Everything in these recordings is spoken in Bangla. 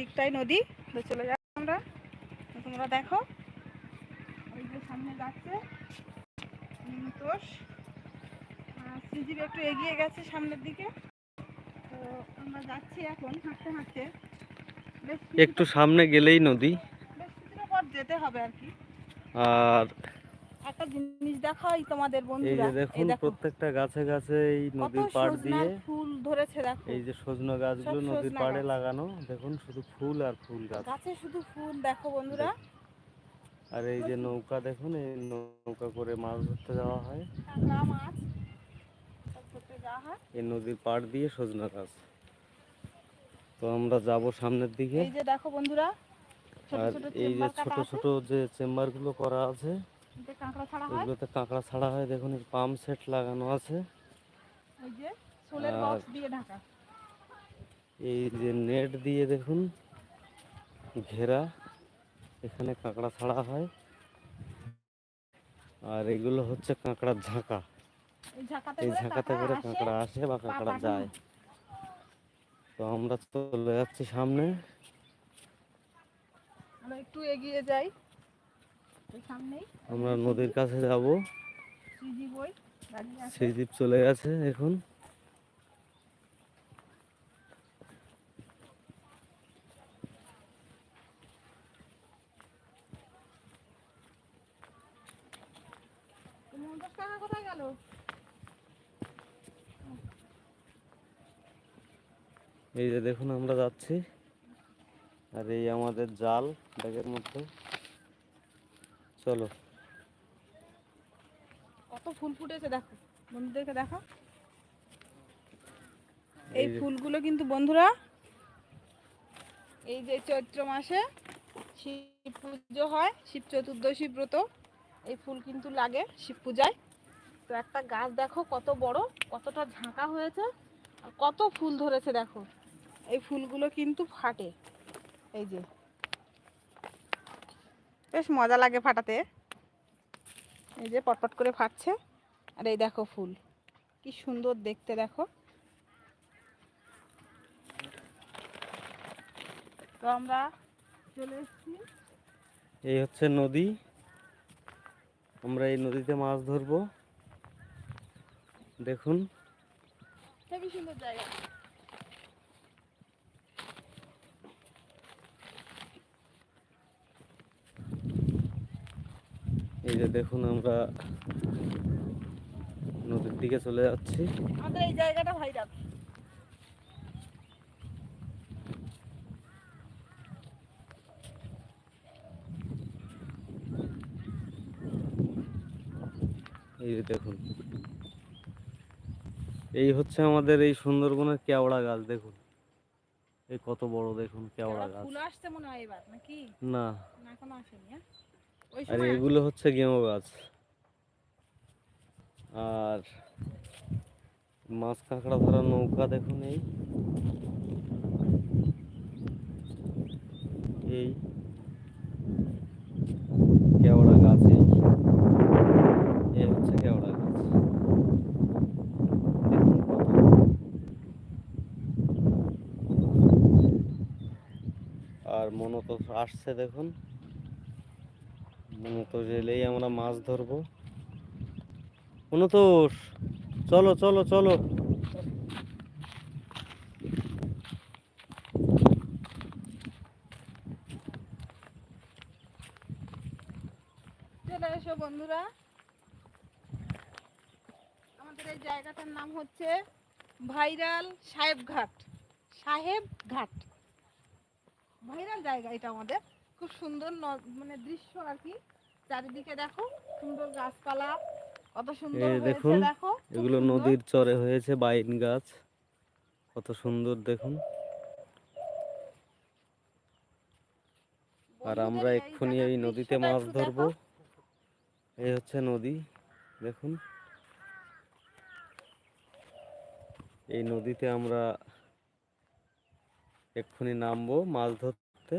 দিকটাই নদী। তো চলে যাব আমরা। তোমরা দেখো। ওই যে সামনে যাচ্ছে নিমতোষ শ্রীজীব একটু এগিয়ে গেছে সামনের দিকে। তো আমরা যাচ্ছি এখন হাঁটতে হাঁটতে। একটু সামনে গেলেই নদী। বেশ কিছুটা পথ যেতে হবে আর কি। আর একটা জিনিস দেখাই তোমাদের এই বন্ধুরা। যে দেখুন প্রত্যেকটা গাছে গাছে এই নদীর পাড় দিয়ে সজনার ফুল ধরেছে দেখো। এই যে সজনা গাছগুলো সব নদীর সজনা পাড়ে গাছ। লাগানো দেখুন শুধু ফুল আর ফুল গাছ। গাছে শুধু ফুল দেখো বন্ধুরা। আর এই যে নৌকা দেখুন এই নৌকা করে মাছ ধরতে যাওয়া হয়। কাঁকড়া মাছ। সব ধরতে যাওয়া হয়। এই নদীর পাড় দিয়ে সজনা গাছ। তো আমরা যাব সামনের দিকে। এই যে দেখো বন্ধুরা ছোট আর ছোট এই যে চেম্বার ছোট কাটা আছে। ছোট যে চেম্বারগুলো করা আছে এগুলোতে কাঁকড়া ছাড়া হয় দেখুন পাম্প সেট লাগানো আছে। এই যে নেট দিয়ে দেখুন ঘেরা এখানে কাঁকড়া ছাড়া হয়। আর এগুলো হচ্ছে কাঁকড়ার ঝাঁকা। এই ঝাঁকাতে করে কাঁকড়া আসে বা কাঁকড়া যায়। তো আমরা চলে যাচ্ছি সামনে। একটু এগিয়ে যাই। আমরা নদীর কাছে যাব। শ্রীদীপ চলে গেছে এখন। এই যে দেখুন আমরা যাচ্ছি। আর এই আমাদের জাল ব্যাগের মধ্যে। চলো। কত ফুল ফুটেছে দেখো বন্ধুদেরকে দেখো এই ফুলগুলো কিন্তু বন্ধুরা এই যে চৈত্র মাসে শিব পুজো হয় শিব চতুর্দশী ব্রত এই ফুল কিন্তু লাগে শিব পূজায়। তো একটা গাছ দেখো কত বড় কতটা ঝাঁকা হয়েছে আর কত ফুল ধরেছে দেখো। এই ফুলগুলো কিন্তু ফাটে। এই যে বেশ মজা লাগে ফাটাতে। এই যে পটপট করে ফাটছে। আর এই দেখো ফুল। কি সুন্দর দেখতে দেখো। তো আমরা চলে এসেছি। এই হচ্ছে নদী। আমরা এই নদীতে মাছ ধরবো। দেখুন। হেবি সুন্দর জায়গা? যে দেখুন আমরা নদীর দিকে চলে যাচ্ছি। আমাদের এই জায়গাটা ভাইরাল। এই যে দেখুন। এই হচ্ছে আমাদের এই সুন্দরবনের কেওড়া গাছ দেখুন। এই কত বড় দেখুন কেওড়া গাছ। ফুল আসছে মনে হয় এবার নাকি? না। আসেনি হ্যাঁ? আর এগুলো হচ্ছে গেঁয়ো গাছ। আর মাছ কাঁকড়া ধরা নৌকা দেখুন এই। এই। কেওড়া গাছ এই। এই হচ্ছে কেওড়া গাছ। আর মনত আসছে দেখুন। মনোতোষ এলেই আমরা মাছ ধরবো। মনোতোষ চলো চলো চলো। চলে বন্ধুরা। আমাদের এই জায়গাটার নাম হচ্ছে ভাইরাল সাহেব ঘাট সাহেব ঘাট ভাইরাল জায়গা এটা আমাদের। খুব সুন্দর মানে দৃশ্য আর কি। চারিদিকে দেখো সুন্দর গাছপালা কত সুন্দর হয়েছে দেখুন, দেখো এগুলো নদীর চরে হয়েছে বাইন গাছ কত সুন্দর দেখুন। আর আমরা এক্ষুনি এই নদীতে মাছ ধরবো। এই হচ্ছে নদী দেখুন। এই নদীতে আমরা এক্ষুনি নামবো মাছ ধরতে।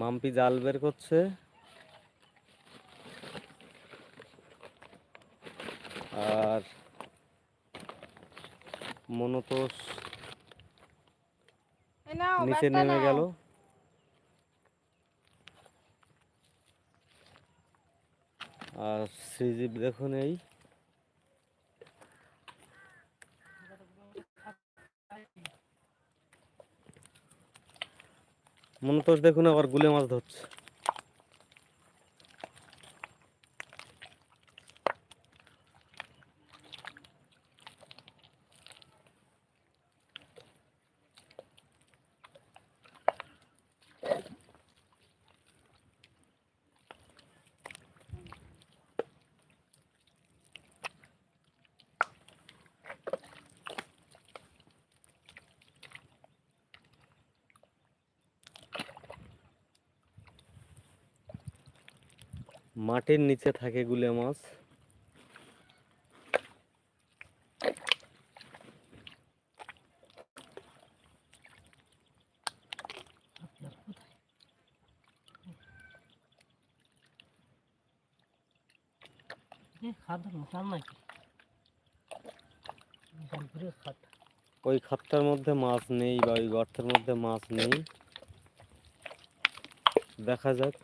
মাম্পি জাল বের করছে। আর মনতোষ নিচে নেমে গেল। আর শ্রীজীব দেখুন এই মনতোষ দেখুন আবার গুলে মাছ ধরছে। মাটির নিচে থাকে গুলে মাছ। ওই খাতটার মধ্যে মাছ নেই বা ওই গর্তের মধ্যে মাছ নেই। দেখা যাক।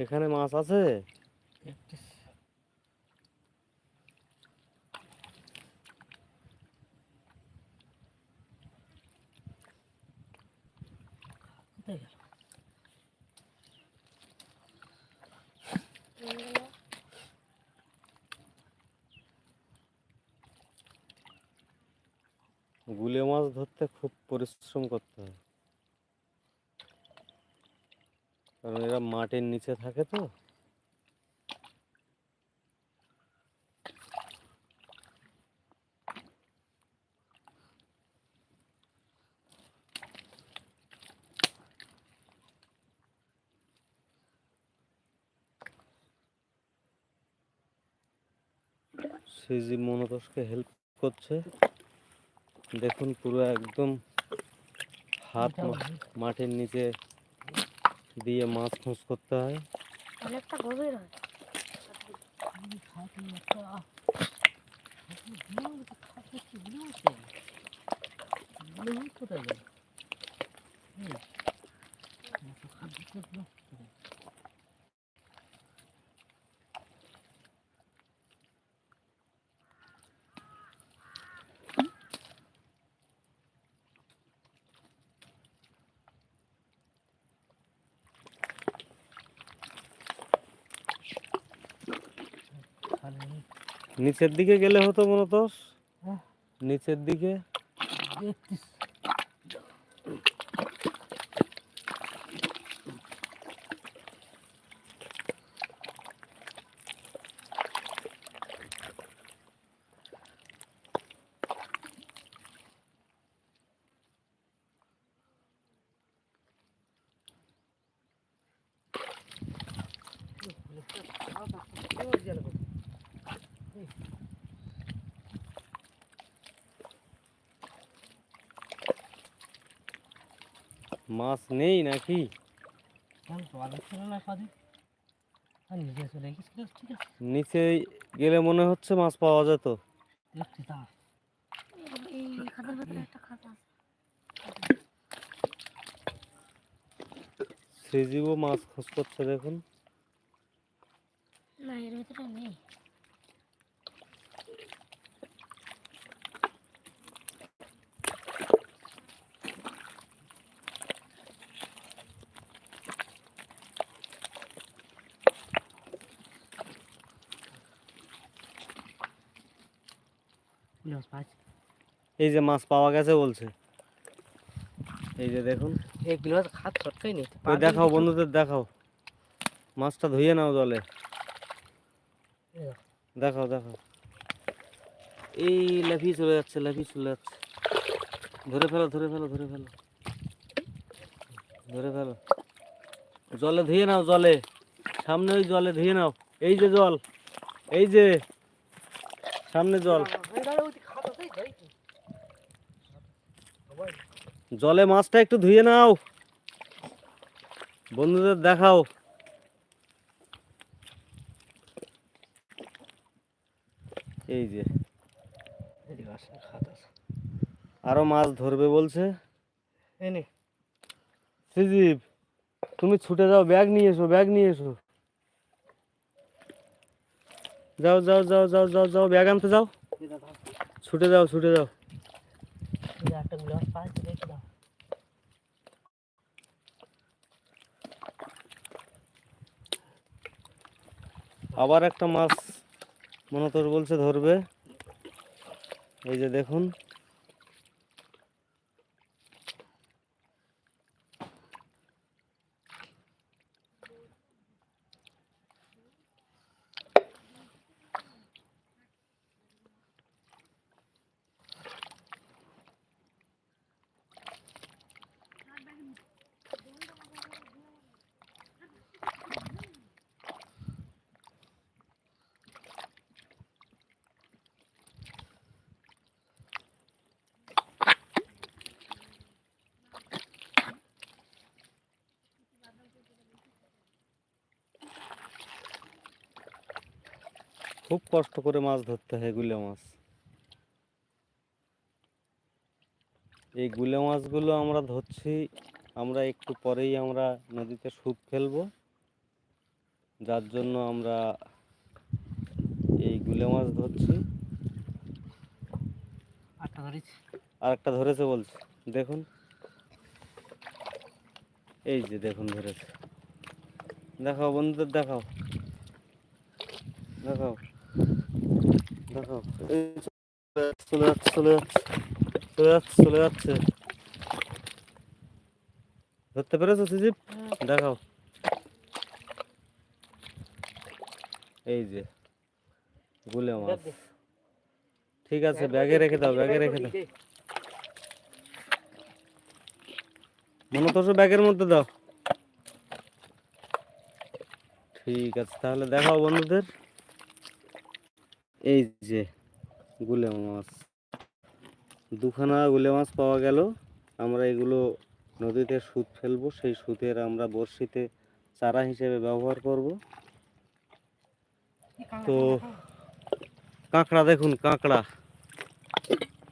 এখানে মাছ আছে? গুলে মাছ ধরতে খুব পরিশ্রম করতে হয়। কারণ এরা মাটির নিচে থাকে তো। সিজি মনোতোষকে হেল্প করছে। দেখুন পুরো একদম হাত মাটির নিচে দিয়ে মাছ খোঁজ করতে হয়। অনেকটা গভীর হয়। আমি খাদ্য একটা খাদ্য কি গুলো আছে গুলো কোথায় গেল নিচের দিকে গেলে হতো হ্যাঁ। নিচের দিকে দেখতেছি মাছ নেই নাকি? নিচে গেলে মনে হচ্ছে মাছ পাওয়া যেত। শ্রীজীবও মাছ খোঁজ করছে দেখুন না এর ভেতরে নেই বুঝলাম পাচ্ছি এই যে মাছ পাওয়া গেছে বলছে। এই যে দেখুন। এগুলো খাত ছটকাই নেই দেখাও বন্ধুদের দেখাও। মাছটা ধুয়ে নাও জলে। দেখাও দেখাও। এই লাফিয়ে চলে যাচ্ছে লাফিয়ে চলে যাচ্ছে। ধরে ফেলো ধরে ফেলো ধরে ফেলো। ধরে ফেলো। জলে ধুয়ে নাও জলে। সামনে ওই জলে ধুয়ে নাও। এই যে জল। এই যে। সামনে জল। জলে মাছটা একটু ধুয়ে নাও। বন্ধুদের দেখাও। এই যে। আরও মাছ ধরবে বলছে। এনে। তুমি ছুটে যাও ব্যাগ নিয়ে এসো ব্যাগ নিয়ে এসো। যাও যাও যাও যাও যাও যাও ব্যাগ আনতে যাও। ছুটে যাও ছুটে যাও। একটা গ্লাস রেখে দাও। আবার একটা মাছ মনে বলছে ধরবে। এই যে দেখুন। খুব কষ্ট করে মাছ ধরতে হয় গুলে মাছ। এই গুলে মাছগুলো আমরা ধরছি আমরা একটু পরেই আমরা নদীতে সুপ ফেলব। যার জন্য আমরা এই গুলে মাছ ধরছি। আর একটা ধরেছে বলছে দেখুন। এই যে দেখুন ধরেছে। দেখাও বন্ধুদের দেখাও। দেখাও। চলে চলে চলে যাচ্ছে চলে যাচ্ছে ধরতে পেরেছ সুজিব দেখাও এই যে গুলে মাছ ঠিক আছে ব্যাগে রেখে দাও ব্যাগে রেখে দাও মনে তো ব্যাগের মধ্যে দাও ঠিক আছে তাহলে দেখাও বন্ধুদের এই যে গুলে মাছ। দুখানা গুলে মাছ পাওয়া গেল। আমরা এগুলো নদীতে সুত ফেলব। সেই সুতের আমরা বড়শিতে চারা হিসেবে ব্যবহার করব। তো কাঁকড়া দেখুন, কাঁকড়া।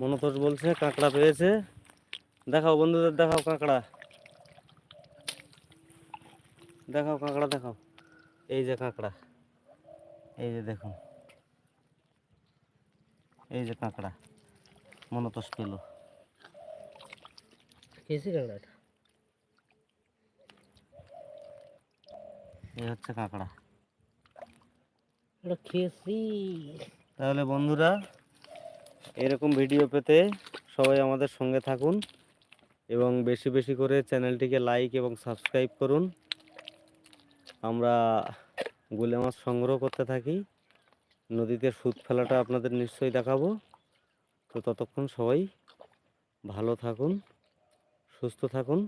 মনতোষ বলছে কাঁকড়া পেয়েছে। দেখাও বন্ধুদের, দেখাও কাঁকড়া। দেখাও কাঁকড়া, দেখাও। এই যে কাঁকড়া। এই যে দেখুন। এই যে কাঁকড়া মনতোষ পেল কেসি কাঁকড়াটা এই হচ্ছে কাঁকড়া। খেয়েছি। তাহলে বন্ধুরা এরকম ভিডিও পেতে সবাই আমাদের সঙ্গে থাকুন এবং বেশি বেশি করে চ্যানেলটিকে লাইক এবং সাবস্ক্রাইব করুন। আমরা গুলে মাছ সংগ্রহ করতে থাকি। নদীতে সুদ ফেলাটা আপনাদের নিশ্চয়ই দেখাবো। তো ততক্ষণ সবাই ভালো থাকুন সুস্থ থাকুন।